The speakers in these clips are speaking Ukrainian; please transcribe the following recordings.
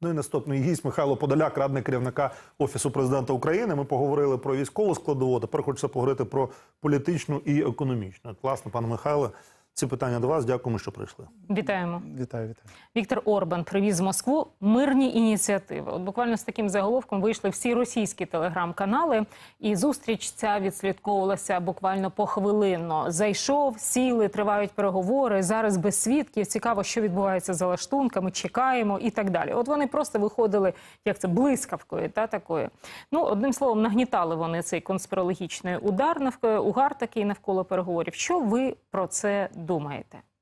Ну і наступний гість Михайло Подоляк, радник керівника Офісу президента України. Ми поговорили про військову складову. Тепер хочеться поговорити про політичну і економічну. Власне, пане Михайло. Ці питання до вас. Дякуємо, що прийшли. Вітаємо. Вітаю, вітаю. Віктор Орбан привіз в Москву мирні ініціативи. От буквально з таким заголовком вийшли всі російські телеграм-канали, і зустріч ця відслідковувалася буквально похвилинно. Зайшов, сіли, тривають переговори. Зараз без свідків. Цікаво, що відбувається за лаштунками. Чекаємо і так далі. От вони просто виходили як це блискавкою, та такою. Ну одним словом, нагнітали вони цей конспірологічний удар навколо угар такий навколо переговорів. Що ви про це думаєте?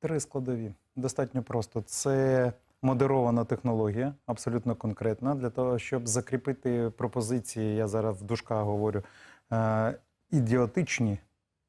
Три складові. Достатньо просто. Це модерована технологія, абсолютно конкретна, для того, щоб закріпити пропозиції, я зараз в дужках говорю, е, ідіотичні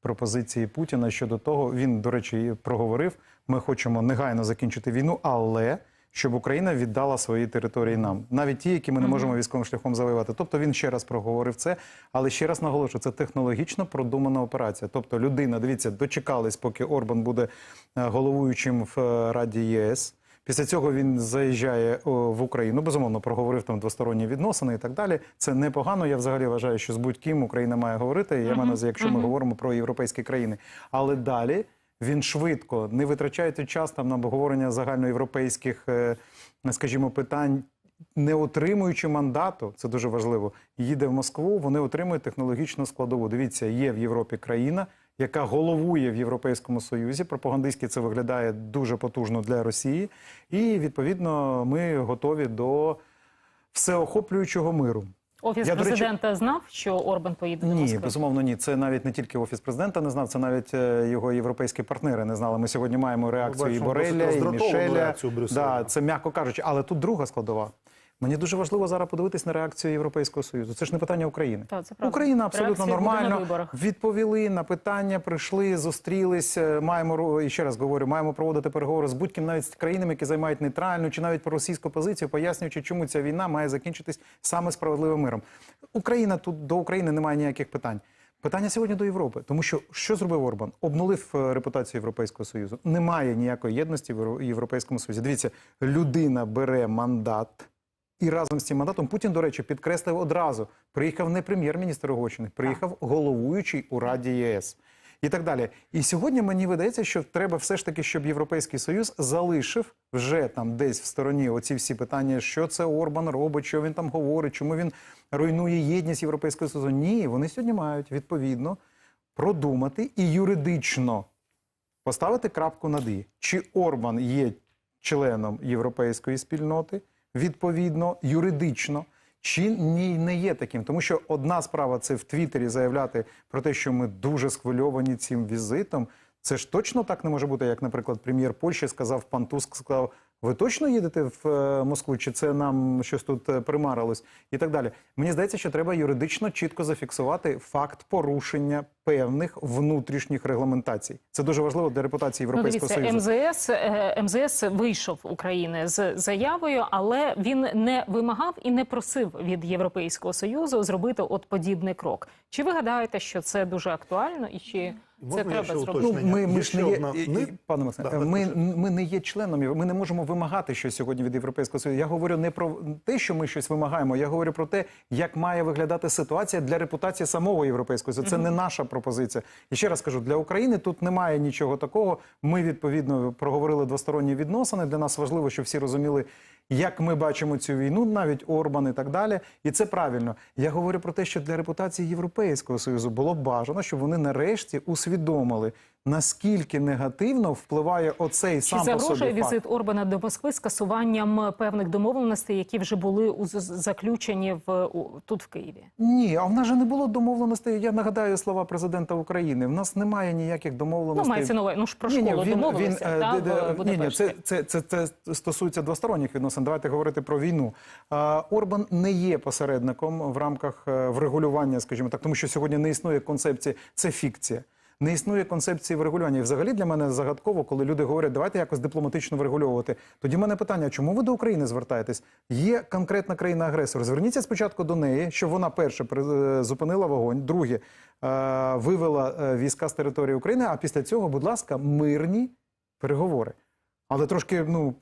пропозиції Путіна щодо того, він, до речі, проговорив: ми хочемо негайно закінчити війну, але щоб Україна віддала свої території нам, навіть ті, які ми не можемо військовим шляхом завоювати. Тобто він ще раз проговорив це, але ще раз наголошую, це технологічно продумана операція. Тобто, людина, дивіться, дочекались, поки Орбан буде е, головуючим в е, Раді ЄС. Після цього він заїжджає в Україну. Безумовно, проговорив там двосторонні відносини і так далі. Це непогано. Я взагалі вважаю, що з будь-ким Україна має говорити. Я маю на увазі, якщо ми говоримо про європейські країни. Але далі він швидко, не витрачаючи час там на обговорення загальноєвропейських, е, скажімо, питань. Не отримуючи мандату, це дуже важливо. Їде в Москву. Вони отримують технологічну складову. Дивіться, є в Європі країна, яка головує в Європейському Союзі. Пропагандистськи це виглядає дуже потужно для Росії, і відповідно ми готові до всеохоплюючого миру. Офіс Я, до речі- президента знав, що Орбан поїде до Ні, Москви? безумовно, ні. Це навіть не тільки офіс президента не знав, це навіть е, його європейські партнери не знали. Ми сьогодні маємо реакцію і бачимо Бореля, досить і роздратовану Мішеля. реакцію Брюсселя. Да, це м'яко кажучи, але тут друга складова. Мені дуже важливо зараз подивитись на реакцію Європейського союзу. Це ж не питання України. Так, це правда. Україна абсолютно Реакція буде на нормально відповіли на питання, прийшли, зустрілись. е, Маємо і ще раз говорю, маємо проводити переговори з будь-ким, навіть з країнами, які займають нейтральну чи навіть проросійську позицію, пояснюючи, чому ця війна має закінчитись саме справедливим миром. Україна тут до України немає ніяких питань. Питання сьогодні до Європи, тому що що зробив Орбан? Обнулив е, репутацію Європейського союзу. Немає ніякої єдності в Європейському Союзі. Дивіться, людина бере мандат. І разом з цим мандатом Путін, до речі, підкреслив одразу: приїхав не прем'єр-міністр Угорщини, приїхав головуючий у Раді ЄС. І так далі. І сьогодні мені видається, що треба все ж таки, щоб Європейський Союз залишив вже там десь в стороні оці всі питання, що це Орбан робить, що він там говорить, чому він руйнує єдність Європейського Союзу. Ні, вони сьогодні мають відповідно продумати і юридично поставити крапку над «і». Чи Орбан є членом європейської спільноти, відповідно, юридично, чи ні, не є таким. Тому що одна справа це в Твіттері заявляти про те, що ми дуже схвильовані цим візитом. Це ж точно так не може бути, як, наприклад, прем'єр Польщі сказав пан Туск, сказав. Ви точно їдете в е, Москву, чи це нам щось тут е, примарилось, і так далі. Мені здається, що треба юридично чітко зафіксувати факт порушення певних внутрішніх регламентацій. Це дуже важливо для репутації Ну, Європейського дивіться, союзу. МЗС, е, МЗС вийшов України з заявою, але він не вимагав і не просив від Європейського союзу зробити от подібний крок. Чи ви гадаєте, що це дуже актуально і чи це треба зробити? Ну, ми, ми ж не є, одна- і- і- Ми- пане Максиме, Да, ми, ми не є членом, ми не можемо вимагати щось сьогодні від Європейського Союзу. Я говорю не про те, що ми щось вимагаємо, я говорю про те, як має виглядати ситуація для репутації самого Європейського Союзу. Це не наша пропозиція. І ще раз кажу, для України тут немає нічого такого. Ми, відповідно, проговорили двосторонні відносини. Для нас важливо, щоб всі розуміли, як ми бачимо цю війну, навіть Орбан і так далі. І це правильно. Я говорю про те, що для репутації Європейського Союзу було б бажано, щоб вони нарешті усвідомили, наскільки негативно впливає оцей Чи сам по загрожує собі факт. візит Орбана до Москви скасуванням певних домовленостей, які вже були у- заключені в у- тут в Києві? Ні, а в нас же не було домовленостей. Я нагадаю слова президента України. В нас немає ніяких Ну, домовленостей. мається на увазі, ну ж про Ні, ні, школу він- домовилися, він, е, та, де- де- в ні, ні, це, це, це, це стосується двосторонніх відносин. Давайте говорити про війну. А, Орбан не є посередником в рамках е, врегулювання, скажімо так, тому що сьогодні не існує концепції, це фікція. Не існує концепції врегулювання. І взагалі для мене загадково, коли люди говорять, давайте якось дипломатично врегульовувати. Тоді в мене питання: чому ви до України звертаєтесь? Є конкретна країна-агресор. Зверніться спочатку до неї, щоб вона перше е, зупинила вогонь, друге е, вивела е, війська з території України. А після цього, будь ласка, мирні переговори. Але трошки ну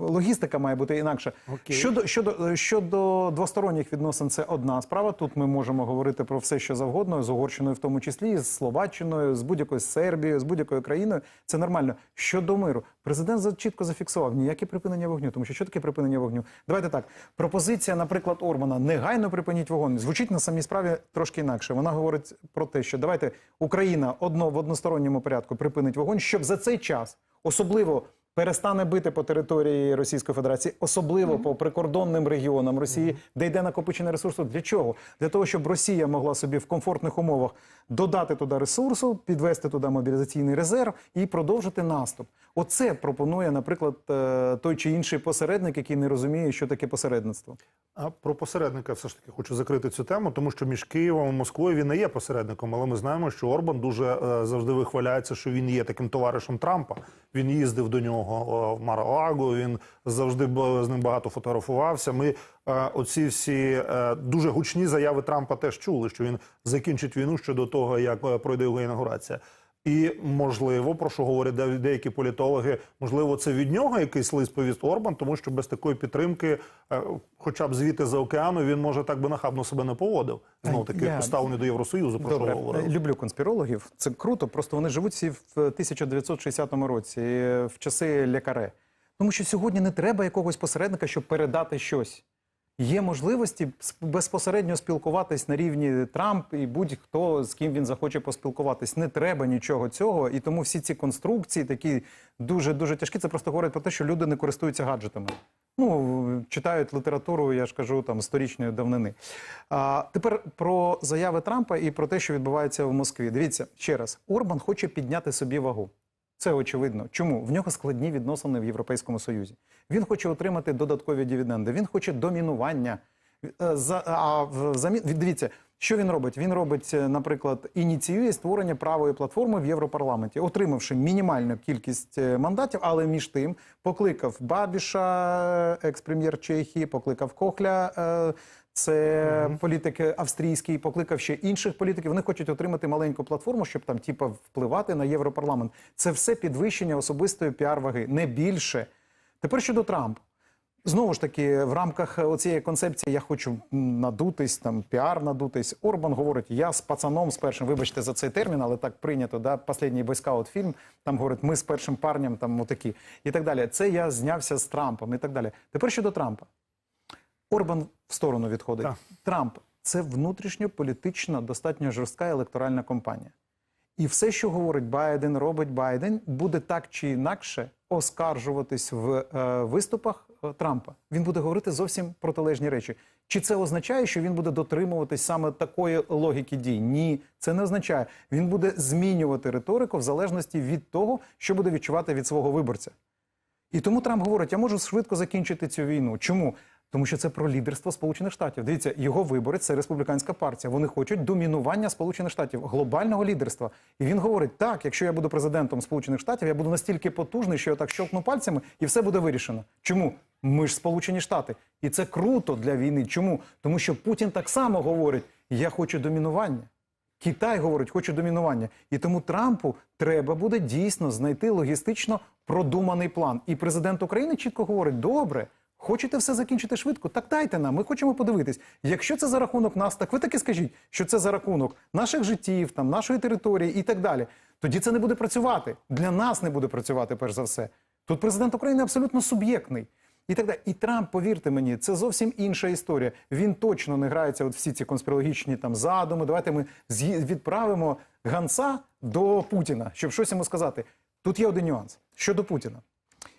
логістика має бути інакша. Окей. Щодо щодо щодо двосторонніх відносин, це одна справа. Тут ми можемо говорити про все, що завгодно, з Угорщиною, в тому числі, з Словаччиною, з будь-якою Сербією, з будь-якою країною. Це нормально. Щодо миру, президент чітко зафіксував ніяке припинення вогню. Тому що що таке припинення вогню? Давайте так. Пропозиція, наприклад, Ормана негайно припиніть вогонь. Звучить на самій справі трошки інакше. Вона говорить про те, що давайте Україна одно в односторонньому порядку припинить вогонь, щоб за цей час особливо. Перестане бити по території Російської Федерації, особливо по прикордонним регіонам Росії, де йде накопичення ресурсу. Для чого? Для того, щоб Росія могла собі в комфортних умовах додати туди ресурсу, підвести туди мобілізаційний резерв і продовжити наступ. Оце пропонує, наприклад, е, той чи інший посередник, який не розуміє, що таке посередництво. А про посередника все ж таки хочу закрити цю тему, тому що між Києвом і Москвою він не є посередником, але ми знаємо, що Орбан дуже е, завжди вихваляється, що він є таким товаришем Трампа. Він їздив до нього е, в Маралагу, він завжди б- з ним багато фотографувався. Ми е, оці всі е, дуже гучні заяви Трампа теж чули, що він закінчить війну щодо того, як е, пройде його інаугурація. І можливо, про що говорять деякі політологи, можливо, це від нього якийсь лист повіст Орбан, тому що без такої підтримки, е, хоча б звідти за океану, він може так би нахабно себе не поводив. Знов таки Я- поставлений до Євросоюзу, про Добре, що говорили. люблю конспірологів. Це круто. Просто вони живуть всі в 1960 році, е, в часи Лекаре. Тому що сьогодні не треба якогось посередника, щоб передати щось. Є можливості безпосередньо спілкуватись на рівні Трамп і будь-хто з ким він захоче поспілкуватись. Не треба нічого цього. І тому всі ці конструкції такі дуже дуже тяжкі. Це просто говорить про те, що люди не користуються гаджетами. Ну, читають літературу, я ж кажу, там сторічної давнини. А, тепер про заяви Трампа і про те, що відбувається в Москві. Дивіться ще раз: Орбан хоче підняти собі вагу. Це очевидно. Чому в нього складні відносини в Європейському Союзі? Він хоче отримати додаткові дивіденди. Він хоче домінування. Е, За а взамін дивіться, що він робить? Він робить, е, наприклад, ініціює створення правої платформи в Європарламенті, отримавши мінімальну кількість е, мандатів, але між тим покликав Бабіша, екс-прем'єр Чехії, покликав Кохля. Це політик австрійський, покликав ще інших політиків. Вони хочуть отримати маленьку платформу, щоб там, типа, впливати на Європарламент. Це все підвищення особистої піар-ваги, не більше. Тепер щодо Трампа. Знову ж таки, в рамках цієї концепції я хочу надутись, там піар надутись. Орбан говорить: я з пацаном з першим, вибачте за цей термін, але так прийнято. Да, Последній бойскаут фільм там говорить, ми з першим парнем там отакі і так далі. Це я знявся з Трампом і так далі. Тепер щодо Трампа. Орбан в сторону відходить. Так. Трамп це внутрішньополітична, достатньо жорстка електоральна кампанія. І все, що говорить Байден, робить Байден, буде так чи інакше оскаржуватись в е, виступах е, Трампа. Він буде говорити зовсім протилежні речі. Чи це означає, що він буде дотримуватись саме такої логіки дій? Ні, це не означає. Він буде змінювати риторику в залежності від того, що буде відчувати від свого виборця. І тому Трамп говорить: я можу швидко закінчити цю війну. Чому? Тому що це про лідерство Сполучених Штатів. Дивіться, його виборець це республіканська партія. Вони хочуть домінування Сполучених Штатів, глобального лідерства. І він говорить: так, якщо я буду президентом Сполучених Штатів, я буду настільки потужний, що я так щелкну пальцями, і все буде вирішено. Чому? Ми ж Сполучені Штати, і це круто для війни. Чому? Тому що Путін так само говорить: я хочу домінування. Китай говорить, хоче домінування. І тому Трампу треба буде дійсно знайти логістично продуманий план. І президент України чітко говорить: добре. Хочете все закінчити швидко? Так дайте нам. Ми хочемо подивитись. Якщо це за рахунок нас, так ви таки скажіть, що це за рахунок наших життів, там нашої території і так далі. Тоді це не буде працювати. Для нас не буде працювати, перш за все. Тут президент України абсолютно суб'єктний. І так далі. І Трамп, повірте мені, це зовсім інша історія. Він точно не грається от всі ці конспірологічні там задуми. Давайте ми відправимо Ганса до Путіна, щоб щось йому сказати. Тут є один нюанс щодо Путіна.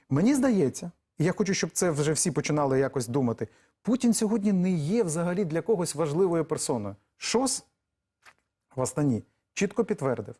Мені здається, я хочу, щоб це вже всі починали якось думати. Путін сьогодні не є взагалі для когось важливою персоною. Шос в Астані чітко підтвердив.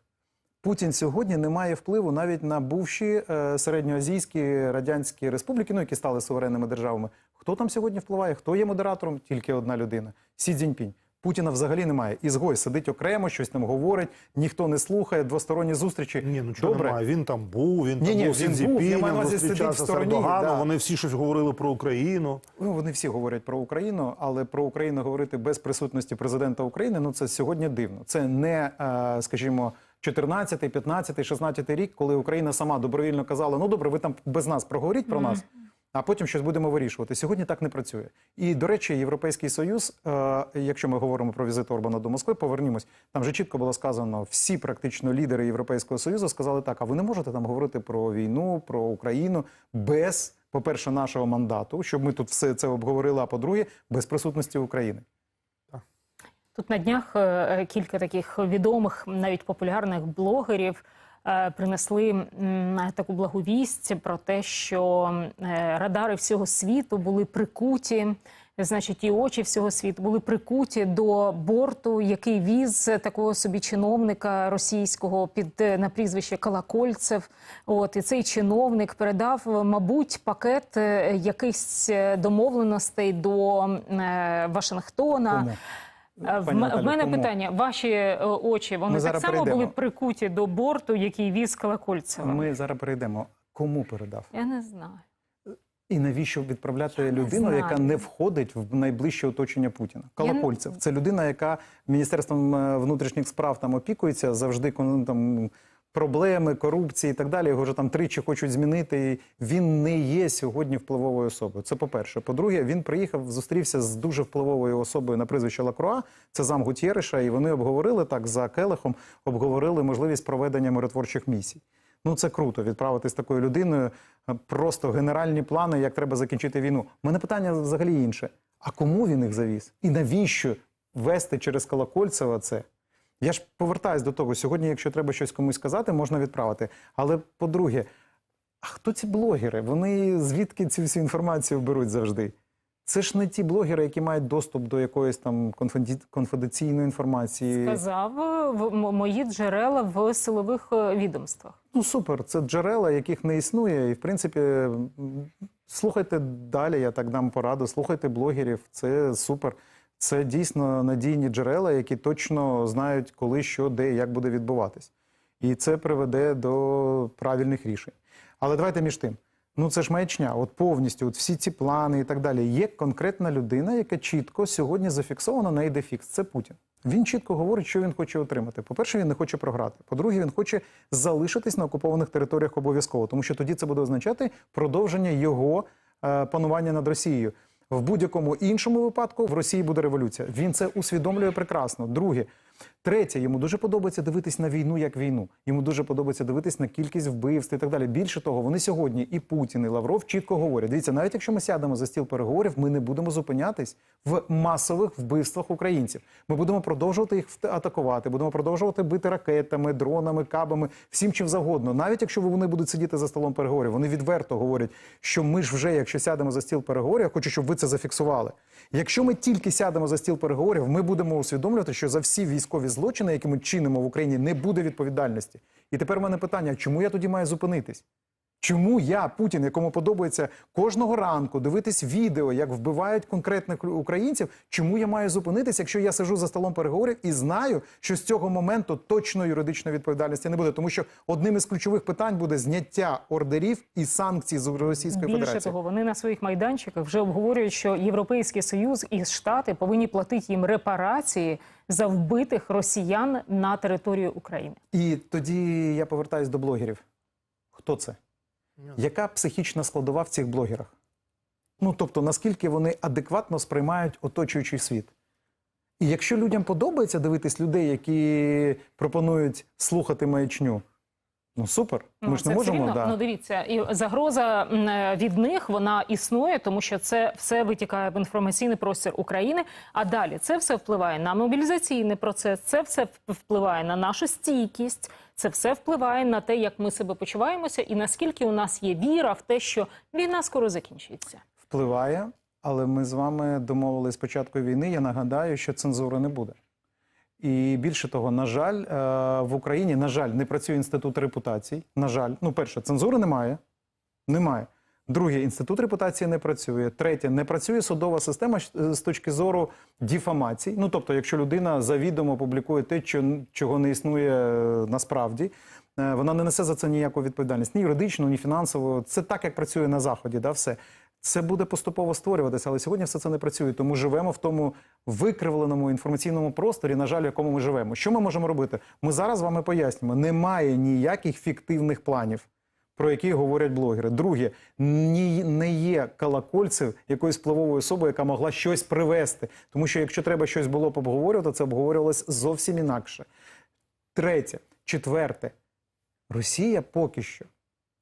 Путін сьогодні не має впливу навіть на бувші е, середньоазійські радянські республіки, ну які стали суверенними державами. Хто там сьогодні впливає? Хто є модератором? Тільки одна людина Сі Цзіньпінь. Путіна взагалі немає. Ізгой сидить окремо, щось там говорить, ніхто не слухає, двосторонні зустрічі. Ні, ну чого Добре. немає. Він там був, він Ні, там ні, був він був, я маю на увазі, сидить зустрічався в з стороні, Ердоганом, да. вони всі щось говорили про Україну. Ну, вони всі говорять про Україну, але про Україну говорити без присутності президента України ну це сьогодні дивно. Це не, е, скажімо, 14, 15, 16 рік, коли Україна сама добровільно казала: ну добре, ви там без нас проговоріть про нас. А потім щось будемо вирішувати. Сьогодні так не працює. І до речі, Європейський Союз, е, якщо ми говоримо про візит Орбана до Москви, повернімось. Там вже чітко було сказано, всі практично лідери Європейського Союзу сказали так: а ви не можете там говорити про війну, про Україну без, по-перше, нашого мандату, щоб ми тут все це обговорили. А по-друге, без присутності України. Тут на днях е, кілька таких відомих, навіть популярних блогерів е, принесли м, таку благовість про те, що е, радари всього світу були прикуті. Значить, і очі всього світу були прикуті до борту, який віз такого собі чиновника російського під е, на прізвище Колокольцев. От і цей чиновник передав, мабуть, пакет е, якихось е, домовленостей до е, Вашингтона. Кому? В, Наталі, мене кому? питання: ваші е, очі вони Ми так само перейдемо. були прикуті до борту, який віз Колокольцева? Ми зараз перейдемо. Кому передав? Я не знаю. І навіщо відправляти Я не людину, знаю. яка не входить в найближче оточення Путіна? Я не- Колокольцев це людина, яка міністерством е, внутрішніх справ там опікується завжди там. Проблеми, корупції і так далі. Його вже там тричі хочуть змінити. І він не є сьогодні впливовою особою. Це по-перше. По-друге, він приїхав, зустрівся з дуже впливовою особою на прізвище Лакруа. Це зам Гутєриша, і вони обговорили так за келихом, обговорили можливість проведення миротворчих місій. Ну це круто відправити з такою людиною е, просто генеральні плани, як треба закінчити війну. У мене питання взагалі інше: а кому він їх завіз? І навіщо вести через Колокольцева це? Я ж повертаюсь до того, сьогодні, якщо треба щось комусь сказати, можна відправити. Але по-друге, а хто ці блогери? Вони звідки цю всю інформацію беруть завжди? Це ж не ті блогери, які мають доступ до якоїсь там конфіденційної інформації. Сказав е, в мої джерела в силових е, відомствах. Ну супер, це джерела, яких не існує. І в принципі, слухайте далі, я так дам пораду. Слухайте блогерів, це супер. Це дійсно надійні джерела, які точно знають, коли, що, де, як буде відбуватись. І це приведе до правильних рішень. Але давайте між тим. Ну це ж маячня, от повністю, от всі ці плани і так далі. Є конкретна людина, яка чітко сьогодні зафіксована на ідефікс. Це Путін. Він чітко говорить, що він хоче отримати. По-перше, він не хоче програти. По-друге, він хоче залишитись на окупованих територіях обов'язково, тому що тоді це буде означати продовження його е, панування над Росією. В будь-якому іншому випадку в Росії буде революція. Він це усвідомлює прекрасно. Друге, третє, йому дуже подобається дивитись на війну як війну. Йому дуже подобається дивитись на кількість вбивств і так далі. Більше того, вони сьогодні і Путін, і Лавров чітко говорять: дивіться, навіть якщо ми сядемо за стіл переговорів, ми не будемо зупинятись в масових вбивствах українців. Ми будемо продовжувати їх атакувати, будемо продовжувати бити ракетами, дронами, кабами, всім чим завгодно. Навіть якщо вони будуть сидіти за столом переговорів, вони відверто говорять, що ми ж вже, якщо сядемо за стіл переговорів, я хочу, щоб ви це зафіксували. Якщо ми тільки сядемо за стіл переговорів, ми будемо усвідомлювати, що за всі військові злочини, які ми чинимо в Україні, не буде відповідальності. І тепер в мене питання: чому я тоді маю зупинитись? Чому я, Путін, якому подобається кожного ранку дивитись відео, як вбивають конкретних українців, чому я маю зупинитись, якщо я сижу за столом переговорів і знаю, що з цього моменту точно юридичної відповідальності не буде, тому що одним із ключових питань буде зняття ордерів і санкцій з Російської Більше Федерації. того, вони на своїх майданчиках вже обговорюють, що Європейський Союз і Штати повинні платити їм репарації за вбитих росіян на території України. І тоді я повертаюсь до блогерів. Хто це? Яка психічна складова в цих блогерах? Ну тобто, наскільки вони адекватно сприймають оточуючий світ? І якщо людям подобається дивитись людей, які пропонують слухати маячню, ну супер. Ми Ну, ж не можемо. рівно, да. ну дивіться, і загроза від них вона існує, тому що це все витікає в інформаційний простір України. А далі це все впливає на мобілізаційний процес, це все впливає на нашу стійкість, це все впливає на те, як ми себе почуваємося, і наскільки у нас є віра в те, що війна скоро закінчиться. Впливає, але ми з вами домовились з початку війни. Я нагадаю, що цензури не буде. І більше того, на жаль, е, в Україні, на жаль, не працює інститут репутацій. На жаль, ну, перше, цензури немає. Немає. Друге, інститут репутації не працює. Третє, не працює судова система з точки зору діфамацій. Ну тобто, якщо людина завідомо публікує те, чого не існує е, насправді, е, вона не несе за це ніяку відповідальність ні юридичну, ні фінансову. Це так, як працює на заході. Да, все. Це буде поступово створюватися, але сьогодні все це не працює. Тому живемо в тому викривленому інформаційному просторі, на жаль, в якому ми живемо. Що ми можемо робити? Ми зараз вами пояснюємо: немає ніяких фіктивних планів. Про які говорять блогери. Друге, ні, не є колокольців якоїсь впливової особи, яка могла щось привести. Тому що якщо треба щось було б обговорювати, це обговорювалось зовсім інакше. Третє, четверте, Росія поки що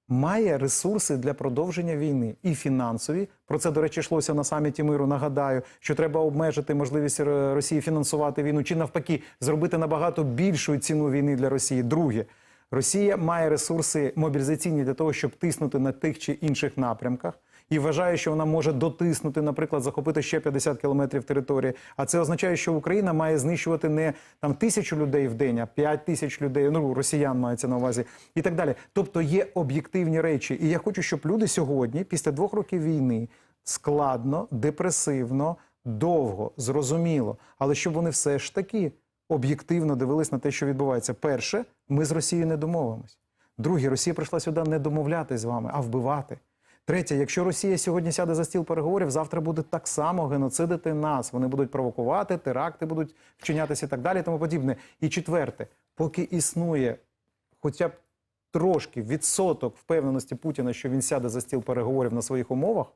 має ресурси для продовження війни і фінансові. Про це, до речі, йшлося на саміті миру. Нагадаю, що треба обмежити можливість Росії фінансувати війну, чи навпаки, зробити набагато більшу ціну війни для Росії. Друге, Росія має ресурси мобілізаційні для того, щоб тиснути на тих чи інших напрямках. І вважає, що вона може дотиснути, наприклад, захопити ще 50 кілометрів території. А це означає, що Україна має знищувати не там тисячу людей в день, а 5 тисяч людей. Ну росіян мається на увазі, і так далі. Тобто є об'єктивні речі. І я хочу, щоб люди сьогодні, після двох років війни, складно, депресивно, довго, зрозуміло, але щоб вони все ж таки об'єктивно дивились на те, що відбувається. Перше, ми з Росією не домовимось. Друге, Росія прийшла сюди не домовлятись з вами, а вбивати. Третє, якщо Росія сьогодні сяде за стіл переговорів, завтра буде так само геноцидити нас. Вони будуть провокувати, теракти будуть вчинятися і так далі, і тому подібне. І четверте, поки існує хоча б трошки відсоток впевненості Путіна, що він сяде за стіл переговорів на своїх умовах,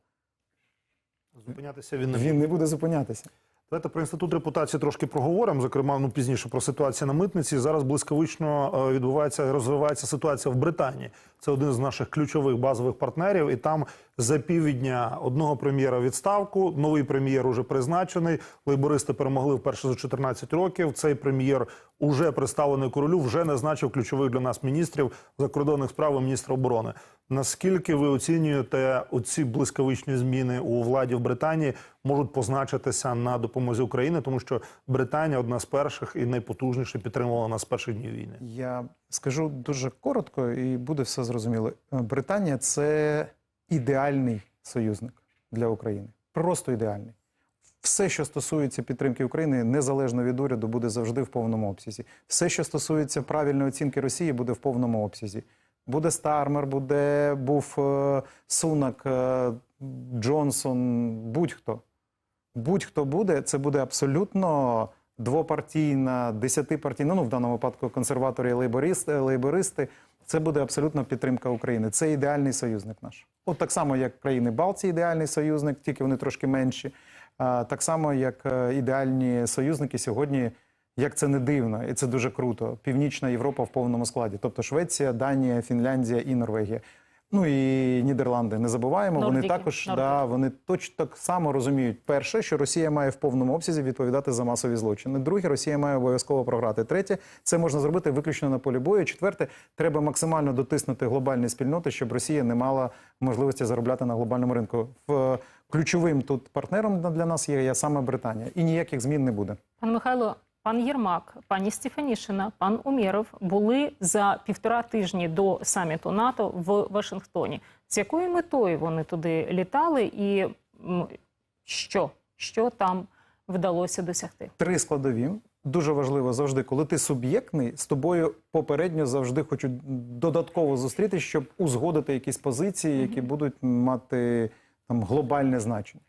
Зупинятися він не він не буде зупинятися. Давайте про інститут репутації трошки проговоримо. Зокрема, ну пізніше про ситуацію на митниці. Зараз блискавично е, відбувається розвивається ситуація в Британії. Це один з наших ключових базових партнерів. І там за півдня одного прем'єра відставку. Новий прем'єр уже призначений. Лейбористи перемогли вперше за 14 років. Цей прем'єр уже представлений королю, вже назначив ключових для нас міністрів закордонних справ і міністра оборони. Наскільки ви оцінюєте оці блискавичні зміни у владі в Британії можуть позначитися на допомозі України, тому що Британія одна з перших і найпотужніше підтримувала нас з перших днів війни. Я скажу дуже коротко, і буде все зрозуміло. Британія це ідеальний союзник для України. Просто ідеальний. Все, що стосується підтримки України, незалежно від уряду, буде завжди в повному обсязі. Все, що стосується правильної оцінки Росії, буде в повному обсязі. Буде Стармер, буде був е, Сунак, е, Джонсон, будь-хто. Будь-хто буде, це буде абсолютно двопартійна, десятипартійна, ну в даному випадку консерватори і лейбористи, лейбористи. Це буде абсолютно підтримка України. Це ідеальний союзник наш. От так само, як країни Балтії, ідеальний союзник, тільки вони трошки менші. Так само, як е, ідеальні союзники сьогодні, як це не дивно, і це дуже круто. Північна Європа в повному складі, тобто Швеція, Данія, Фінляндія і Норвегія. Ну і Нідерланди не забуваємо. Вони також Нордики. да, вони точно так само розуміють. Перше, що Росія має в повному обсязі відповідати за масові злочини. Друге, Росія має обов'язково програти. Третє, це можна зробити виключно на полі бою. Четверте, треба максимально дотиснути глобальні спільноти, щоб Росія не мала можливості заробляти на глобальному ринку. В ключовим тут партнером для нас є, є саме Британія, і ніяких змін не буде. Пан Михайло, пан Єрмак, пані Стефанішина, пан Умєров були за півтора тижні до саміту НАТО в Вашингтоні. З якою метою вони туди літали, і що, що там вдалося досягти? Три складові. Дуже важливо завжди, коли ти суб'єктний, з тобою попередньо завжди хочуть додатково зустрітися, щоб узгодити якісь позиції, які будуть мати там глобальне значення.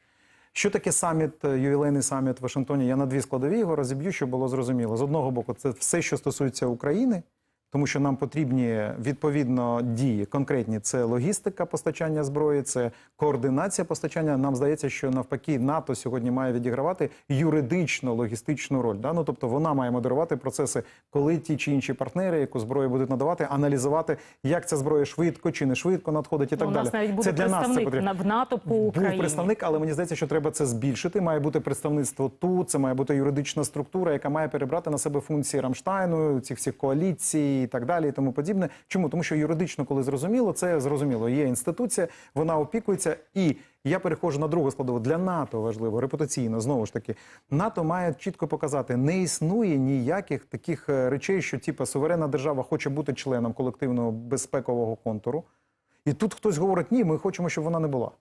Що таке саміт, е, ювілейний саміт в Вашингтоні? Я на дві складові його розіб'ю, щоб було зрозуміло. З одного боку, це все, що стосується України, тому що нам потрібні відповідно дії конкретні. Це логістика постачання зброї, це координація постачання. Нам здається, що навпаки НАТО сьогодні має відігравати юридично логістичну роль. Да? Ну, тобто вона має модерувати процеси, коли ті чи інші партнери, яку зброю будуть надавати, аналізувати, як ця зброя швидко чи не швидко надходить, і так Ну, У далі. нас навіть буде це для нас це потрібно. в НАТО по Був представник, але мені здається, що треба це збільшити. Має бути представництво тут. Це має бути юридична структура, яка має перебрати на себе функції Рамштайну, цих всіх коаліцій і так далі, і тому подібне. Чому? Тому що юридично, коли зрозуміло, це зрозуміло. Є інституція, вона опікується. І я переходжу на другу складову. Для НАТО важливо, репутаційно, знову ж таки, НАТО має чітко показати, не існує ніяких таких е, речей, що типа суверенна держава хоче бути членом колективного безпекового контуру. І тут хтось говорить, ні, ми хочемо, щоб вона не була.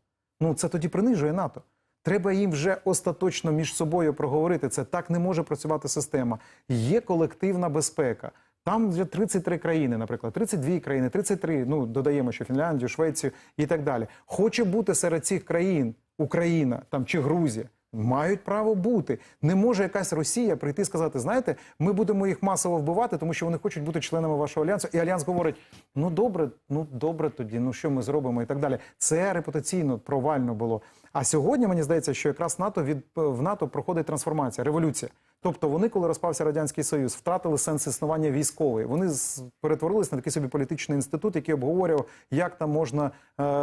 Ну це тоді принижує НАТО. Треба їм вже остаточно між собою проговорити. Це так не може працювати система. Є колективна безпека. Там вже 33 країни, наприклад, 32 країни, 33, ну додаємо, що Фінляндію, Швецію і так далі. Хоче бути серед цих країн Україна там чи Грузія. Мають право бути. Не може якась Росія прийти і сказати: знаєте, ми будемо їх масово вбивати, тому що вони хочуть бути членами вашого альянсу. І альянс говорить: ну добре, ну добре тоді, ну що ми зробимо і так далі. Це репутаційно провально було. А сьогодні мені здається, що якраз НАТО від в НАТО проходить трансформація, революція. Тобто вони, коли розпався радянський союз, втратили сенс існування військовий. Вони перетворились на такий собі політичний інститут, який обговорював, як там можна е,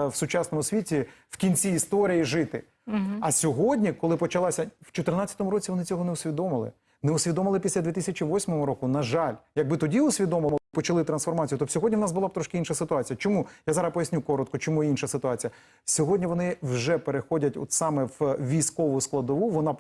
в сучасному світі в кінці історії жити. А сьогодні, коли почалася в 2014 році, вони цього не усвідомили. Не усвідомили після 2008 року. На жаль, якби тоді усвідомили, почали трансформацію, то б сьогодні в нас була б трошки інша ситуація. Чому я зараз поясню коротко, чому інша ситуація? Сьогодні вони вже переходять от саме в військову складову. Вона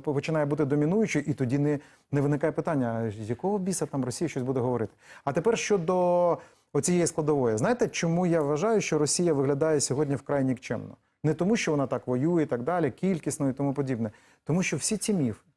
починає бути домінуючою, і тоді не, не виникає питання, з якого біса там Росія щось буде говорити. А тепер щодо оцієї складової, знаєте, чому я вважаю, що Росія виглядає сьогодні вкрай нікчемно? Не тому, що вона так воює і так далі, кількісно і тому подібне, тому що всі ці міфи.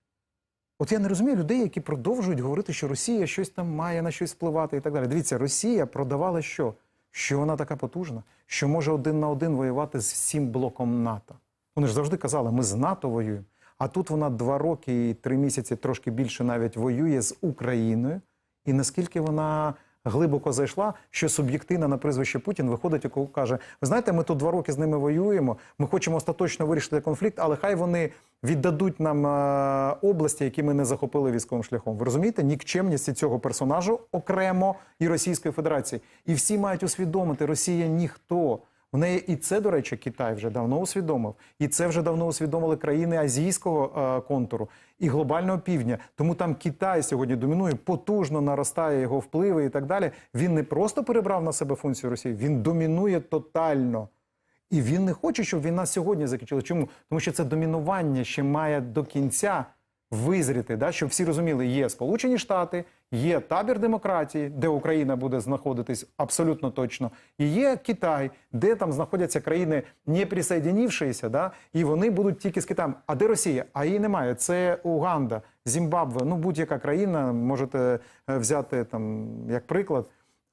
От я не розумію людей, які продовжують говорити, що Росія щось там має на щось впливати і так далі. Дивіться, Росія продавала що? Що вона така потужна, що може один на один воювати з всім блоком НАТО. Вони ж завжди казали, ми з НАТО воюємо. А тут вона два роки і три місяці, трошки більше навіть воює з Україною. І наскільки вона глибоко зайшла, що суб'єктивна на прізвище Путін виходить і каже: Ви знаєте, ми тут два роки з ними воюємо. Ми хочемо остаточно вирішити конфлікт, але хай вони віддадуть нам е, області, які ми не захопили військовим шляхом. Ви розумієте, нікчемність цього персонажу окремо і Російської Федерації. І всі мають усвідомити, Росія ніхто. В неї і це, до речі, Китай вже давно усвідомив, і це вже давно усвідомили країни азійського е, контуру і глобального півдня. Тому там Китай сьогодні домінує, потужно наростає його впливи і так далі. Він не просто перебрав на себе функцію Росії, він домінує тотально. І він не хоче, щоб війна сьогодні закінчилася. Чому? Тому що це домінування ще має до кінця визріти, да? щоб всі розуміли, є Сполучені Штати, є табір демократії, де Україна буде знаходитись абсолютно точно, і є Китай, де там знаходяться країни не присоединившися, да? і вони будуть тільки з Китаєм. А де Росія? А її немає. Це Уганда, Зімбабве, ну будь-яка країна, можете е, взяти там як приклад.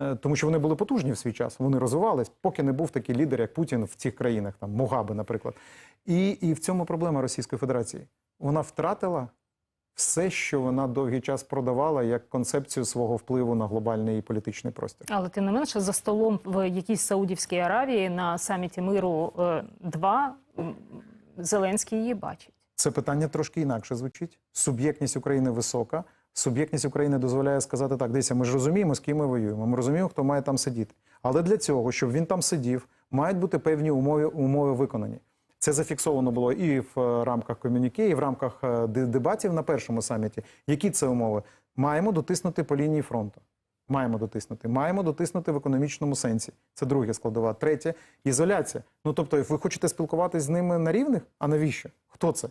Е, Тому що вони були потужні в свій час, вони розвивались, поки не був такий лідер, як Путін в цих країнах, там Мугабе, наприклад. І, і в цьому проблема Російської Федерації. Вона втратила все, що вона довгий час продавала як концепцію свого впливу на глобальний і політичний простір. Але тим не менше за столом в якійсь Саудівській Аравії на саміті миру 2 Зеленський її бачить. Це питання трошки інакше звучить. Суб'єктність України висока. Суб'єктність України дозволяє сказати так: дивіться, ми ж розуміємо, з ким ми воюємо. Ми розуміємо, хто має там сидіти. Але для цього, щоб він там сидів, мають бути певні умови, умови виконані. Це зафіксовано було і в е, рамках комюніке, і в рамках е, дебатів на першому саміті. Які це умови? Маємо дотиснути по лінії фронту. Маємо дотиснути. Маємо дотиснути в економічному сенсі. Це друге складова. Третє ізоляція. Ну тобто, ви хочете спілкуватись з ними на рівних? А навіщо? Хто це?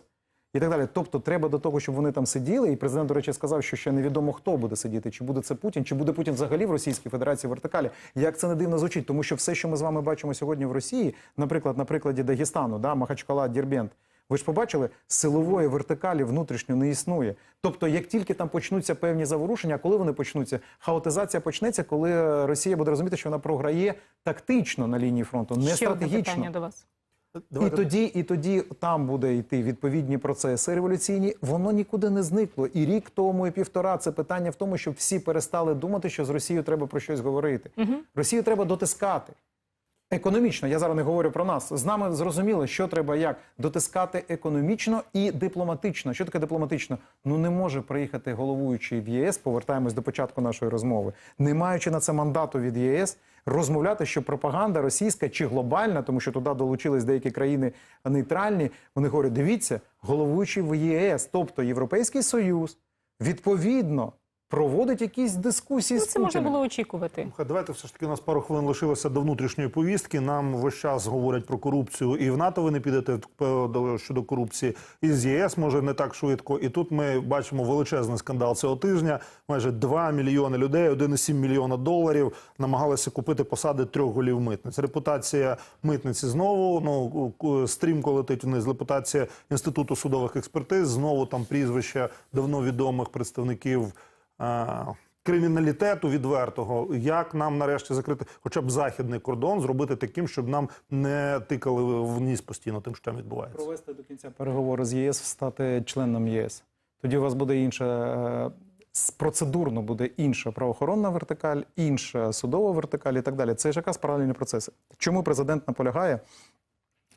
І так далі. Тобто, треба до того, щоб вони там сиділи. І президент, до речі, сказав, що ще невідомо хто буде сидіти, чи буде це Путін, чи буде Путін взагалі в Російській Федерації вертикалі. Як це не дивно звучить, тому що все, що ми з вами бачимо сьогодні в Росії, наприклад, на прикладі Дагестану, да, Махачкала, Дірбент. Ви ж побачили, силової вертикалі внутрішньо не існує. Тобто, як тільки там почнуться певні заворушення, коли вони почнуться, хаотизація почнеться, коли е, Росія буде розуміти, що вона програє тактично на лінії фронту, не Ще одне стратегічно. питання до вас. І тоді, і тоді там буде йти відповідні процеси революційні. Воно нікуди не зникло. І рік тому, і півтора це питання в тому, щоб всі перестали думати, що з Росією треба про щось говорити. Росію треба дотискати. Економічно, я зараз не говорю про нас. З нами зрозуміло, що треба як дотискати економічно і дипломатично. Що таке дипломатично? Ну не може приїхати головуючий в ЄС. Повертаємось до початку нашої розмови, не маючи на це мандату від ЄС, розмовляти, що пропаганда російська чи глобальна, тому що туди долучились деякі країни нейтральні. Вони говорять: дивіться, головуючий в ЄС, тобто Європейський Союз, відповідно проводить якісь дискусії Ну, з це можна було очікувати. Слухай, Давайте все ж таки у нас пару хвилин лишилося до внутрішньої повістки. Нам весь час говорять про корупцію, і в НАТО ви не підете до- щодо корупції, і з ЄС може не так швидко. І тут ми бачимо величезний скандал цього тижня. Майже 2 мільйони людей, 1,7 мільйона доларів намагалися купити посади трьох голів митниць. Репутація митниці знову ну стрімко летить вниз. Репутація інституту судових експертиз. Знову там прізвища давно відомих представників. А, криміналітету відвертого. Як нам нарешті закрити хоча б західний кордон, зробити таким, щоб нам не тикали вниз постійно тим, що там відбувається. Провести до кінця переговори з ЄС, стати членом єС. Тоді у вас буде інша е, процедурно буде інша правоохоронна вертикаль, інша судова вертикаль і так далі. Це ж якраз паралельні процеси. Чому президент наполягає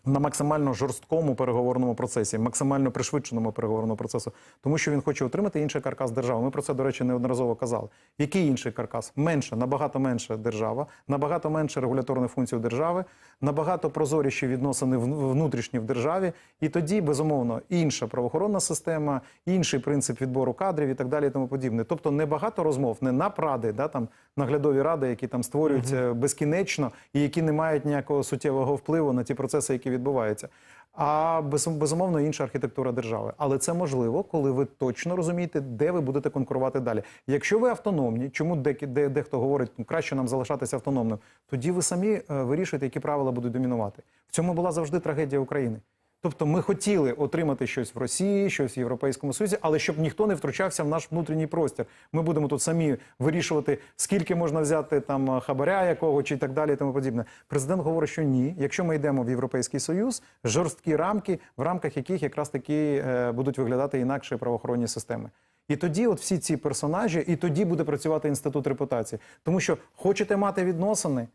на максимально жорсткому переговорному процесі, максимально пришвидшеному переговорному процесу, тому що він хоче отримати інший каркас держави. Ми про це, до речі, неодноразово казали. Який інший каркас? Менше, набагато менше держава, набагато менше регуляторних функцій держави, набагато прозоріші відносини вну- внутрішні в державі. І тоді, безумовно, інша правоохоронна система, інший принцип відбору кадрів і так далі, і тому подібне. Тобто, не багато розмов, не напради, да там наглядові ради, які там створюються безкінечно і які не мають ніякого суттєвого впливу на ті процеси, які відбуваються. А безумовно інша архітектура держави. Але це можливо, коли ви точно розумієте, де ви будете конкурувати далі. Якщо ви автономні, чому дехто говорить, ну краще нам залишатися автономним, тоді ви самі е, вирішуєте, які правила будуть домінувати. В цьому була завжди трагедія України. Тобто ми хотіли отримати щось в Росії, щось в Європейському Союзі, але щоб ніхто не втручався в наш внутрішній простір. Ми будемо тут самі вирішувати, скільки можна взяти там хабаря якого чи так далі, і тому подібне. Президент говорить, що ні. Якщо ми йдемо в Європейський Союз, жорсткі рамки, в рамках яких якраз таки е, будуть виглядати інакше правоохоронні системи. І тоді, от всі ці персонажі, і тоді буде працювати інститут репутації. Тому що хочете мати відносини,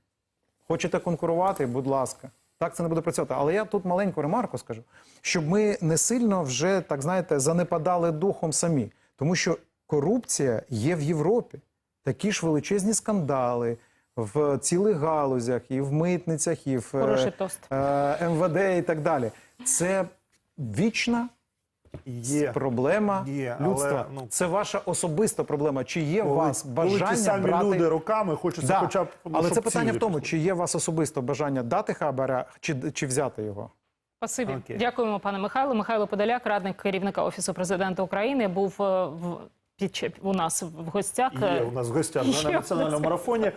Хочете конкурувати, будь ласка. Так це не буде працювати. Але я тут маленьку ремарку скажу, щоб ми не сильно вже, так знаєте, занепадали духом самі. Тому що корупція є в Європі. Такі ж величезні скандали в цілих галузях, і в митницях, і в е, е, МВД і так далі. Це вічна Є. проблема Є, але, людства. ну, Це ваша особиста проблема. Чи є у Коли- вас коли бажання ті самі брати... люди роками хочеться Да. хоча б ну, Але це питання в тому, чи є у вас особисто бажання дати хабаря, чи, чи взяти його. Спасибі. Окей. Дякуємо, пане Михайло. Михайло Подоляк, радник керівника офісу президента України, був е, в під у нас в гостях. Є у нас в гостях Є на національному марафоні.